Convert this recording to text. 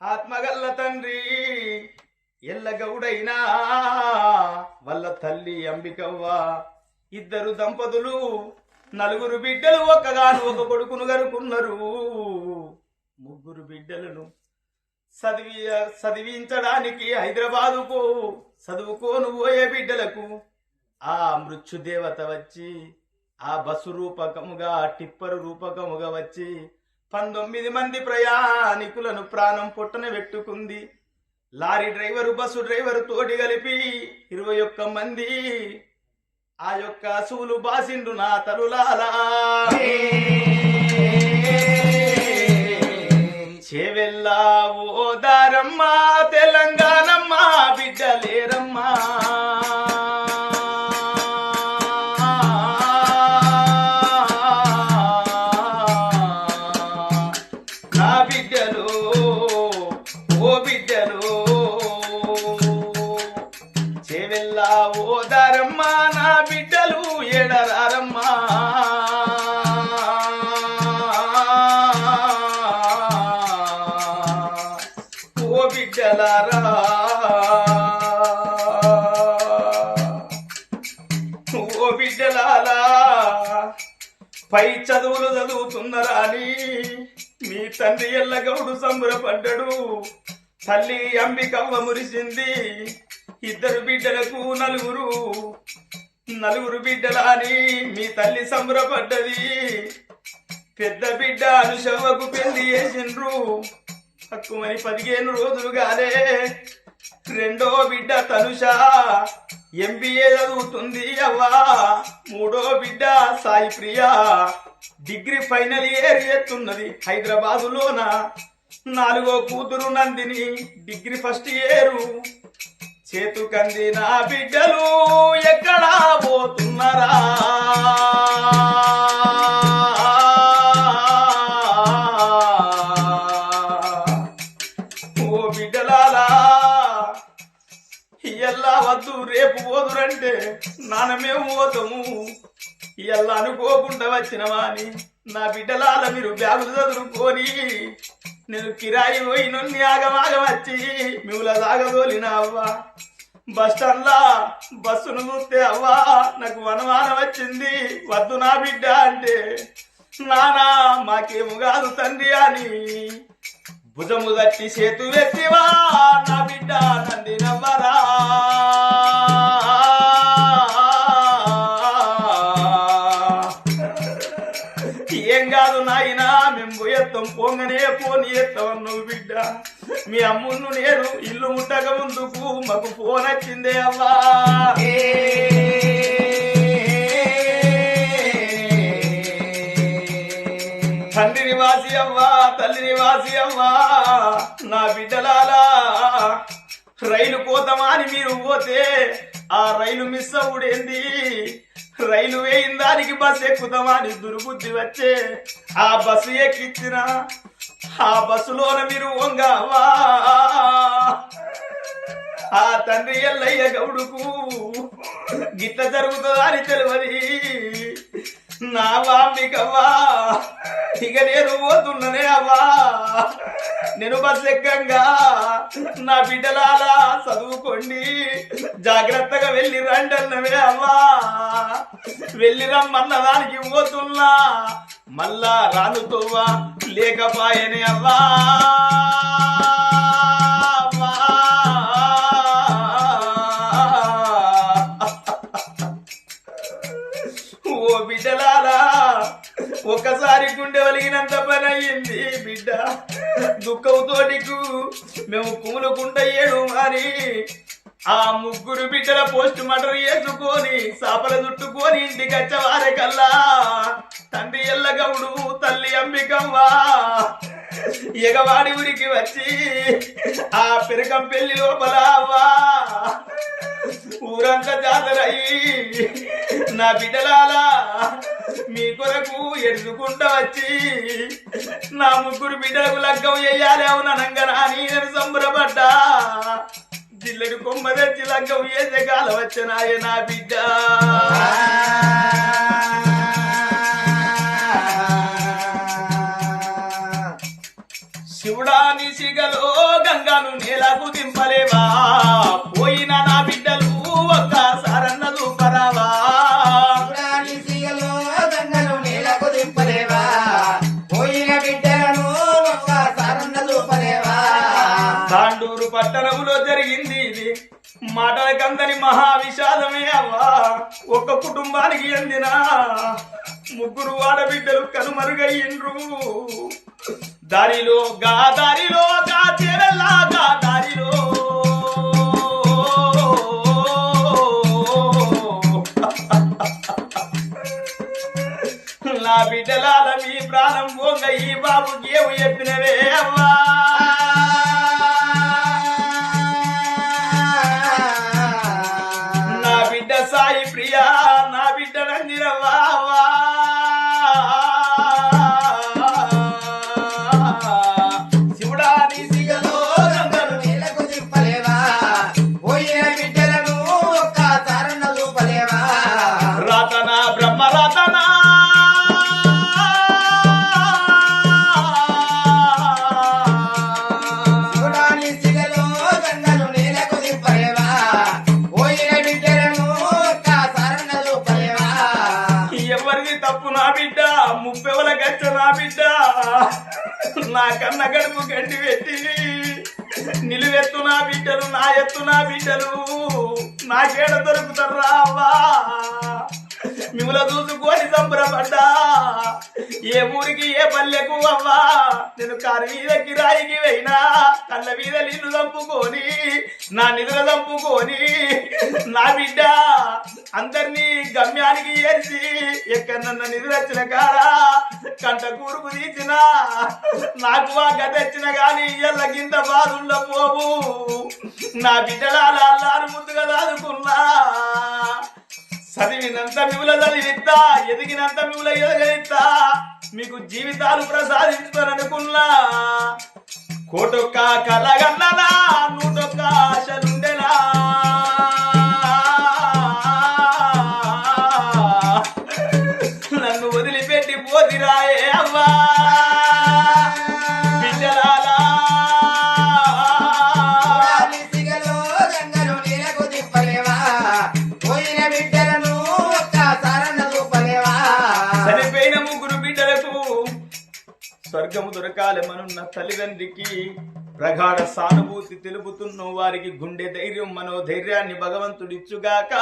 ఆత్మగల్ల తండ్రి ఎల్లగౌడైనా వాళ్ళ తల్లి అంబికవ్వ. ఇద్దరు దంపతులు నలుగురు బిడ్డలు ఒక్కగాను ఒక కొడుకును గనుకున్నారు ముగ్గురు బిడ్డలను చదివి చదివించడానికి హైదరాబాదుకు చదువుకోను పోయే బిడ్డలకు? ఆ మృత్యుదేవత వచ్చి ఆ బస్సు రూపకముగా టిప్పరు రూపకముగా వచ్చి పంతొమ్మిది మంది ప్రయాణికులను ప్రాణం పొట్టన పెట్టుకుంది లారీ డ్రైవరు బస్సు డ్రైవరు తోటి కలిపి ఇరవై ఒక్క మంది. ఆ యొక్క అసువులు బాసిండు నా తలులాలా. చెవెల్లా ఓ దారమ్మా తెలంగాణమ్మ బిడ్డలేరమ్మా. బిడ్డలు ఓ బిడ్డలు. చెవెల్లా ఓ దారమ్మా నా బిడ్డలు ఎడరారమ్మా. ఓ బిడ్డలారా. ఓ బిడ్డలారా. పై చదువులు చదువుతున్నారా అని మీ తండ్రి ఎల్లగౌడు సంబరపడ్డాడు. తల్లి అంబికవ్వ మురిసింది. ఇద్దరు బిడ్డలకు నలుగురు. నలుగురు బిడ్డలాని మీ తల్లి సంబరపడ్డది. పెద్ద బిడ్డ అనుషవ్వకు పెళ్ళి చేసిండ్రు. తక్కువని పదిహేను రోజులు కాలే రెండో బిడ్డ తనుష ఎంబీఏ చదువుతుంది అవ్వా. మూడో బిడ్డ Sai Priya. Degree final year ఎత్తున్నది హైదరాబాదులోన. నాలుగో కూతురు నందిని డిగ్రీ ఫస్ట్ ఇయరు. చేతుకంది నా బిడ్డలు ఎక్కడా పోతున్నారా? ఇయ్యల్లా వద్దు రేపు పోదురంటే నాన్నమేం పోతాము ఇయ్యల్లా అనుకోకుండా వచ్చినవా అని నా బిడ్డలాల మీరు బ్యాగులు చదువుకొని నేను కిరాయి పోయి నొన్ని ఆగమాగం వచ్చి మిమ్మల సాగదోలిన అవ్వా. బస్ స్టాండ్లా బస్సును చూస్తే అవ్వా నాకు వనమాన వచ్చింది. వద్దు నా బిడ్డ అంటే నానా మాకేము కాదు తండ్రి అని. భుజము దట్టి చేతు వెత్తివా నా బిడ్డ నందినవ్వరా ఏం కాదు నాయనా మేము ఎత్తం పొంగనే పోని ఎత్తాం నువ్వు బిడ్డ. మీ అమ్మును నేను ఇల్లు ముట్టక ముందుకు మాకు ఫోన్ వచ్చిందే అవ్వా. తల్లి నివాసి అవ్వా నా బిడ్డలాలా రైలు పోతామా అని మీరు పోతే ఆ రైలు మిస్ అవుడేంది? రైలు వేయిన దానికి బస్సు ఎక్కుతామా అని దుర్బుద్ధి వచ్చే ఆ బస్సు ఎక్కించిన ఆ బస్సులోన మీరు వంగావా? ఆ తండ్రి ఎల్లయ్య గౌడుకు గిట్ల జరుగుతుందా అని తెలియదు నా ఇక నేను పోతున్ననే అవ్వా? నేను బస్ ఎక్కంగా నా బిడ్డలాలా చదువుకోండి. జాగ్రత్తగా వెళ్ళి రండి అన్నవే అవ్వా. వెళ్ళి రమ్మన్న దానికి పోతున్నా. మళ్ళా రానుతోవా లేకపాయనే అవ్వా. దుఃఖంతో నీకు మేము కుములుకుంట ఏడు మరి. ఆ ముగ్గురు బిడ్డల పోస్ట్ మార్టం వేసుకొని సాపల చుట్టుకొని ఇంటికి వచ్చేవారే కల్లా. తండ్రి ఎల్లగౌడు తల్లి అంబికవ్వా ఎగవాడి ఊరికి వచ్చి ఆ పెరకం పెళ్ళి లోపల అవ్వా. ఊరంతా జాతరయ్యి నా బిడ్డలాలా మీ కొరకు ఎడుచుకుంటా వచ్చి నా ముగ్గురు బిడ్డలకు లగ్గం వేయాలి అవుననంగా నాని నేను సంబరపడ్డా. జిల్లెడు కొమ్మ తెచ్చి లగ్గం వేసే కాల వచ్చనాయ నా బిడ్డ. శివుడా నీ సిగలో గంగాను నేలకు దింపలేవా? పోయిన నా బిడ్డలు ఒక్కసారన్న చూపరావా చూడాలి సిగలో గంగను నీలకు దింపలేవా? పోయిన బిడ్డలను ఒక్కసారన్న చూపలేవా తాండూరు పట్టణంలో జరిగింది ఇది. మాటలకందని మహా విషాదమే అవ్వా. ఒక కుటుంబానికి చెందిన ముగ్గురు ఆడబిడ్డలు కనుమరుగయ్యిండ్రు. దారిలో గా దారిలో గా చెరలా దారిలో. నా బిడ్డలాల మీ ప్రాణం పోంగ ఈ బాబుకి ఏమి చెప్పినవే అవ్వా నా కన్న గడుపు గంటి పెట్టి నిలువెత్తు నా బిడ్డలు నా ఎత్తు నా బిడ్డలు నాకేడ దొరుకుతారా అవ్వా? నువ్వుల చూసుకొని సంబరపడ్డా. ఏ ఊరికి ఏ పల్లెకు అవ్వా? నేను కారు మీద కిరాయికి పోయినా. కళ్ళ మీద నీళ్ళు చంపుకొని నా నిధులు చంపుకొని నా బిడ్డ అందరినీ గమ్యానికి ఏర్చి ఎక్కడన్నా నిధులు వచ్చిన కాడా? కంట కూరుకు తీసిన నాకు ఆ గత వచ్చిన గాని ఇయ్యల్ల గింత బాధుండ పోవు. నా బిడ్డలాల అల్లారు ముందుగా దాదుకున్నా. చదివినంత మిగుల చదివిస్తా ఎదిగినంత మిగుల ఎదగలిస్తా మీకు జీవితాలు ప్రసాదిస్తారనుకున్నా. కోటొక్క కలగన్ననా నూటొక్క ఆశలుండే స్వర్గము దొరకాలమనున్న తల్లిదండ్రికి ప్రగాఢ సానుభూతి తెలుపుతున్న వారికి గుండె ధైర్యం మనోధైర్యాన్ని భగవంతుడిచ్చుగాక.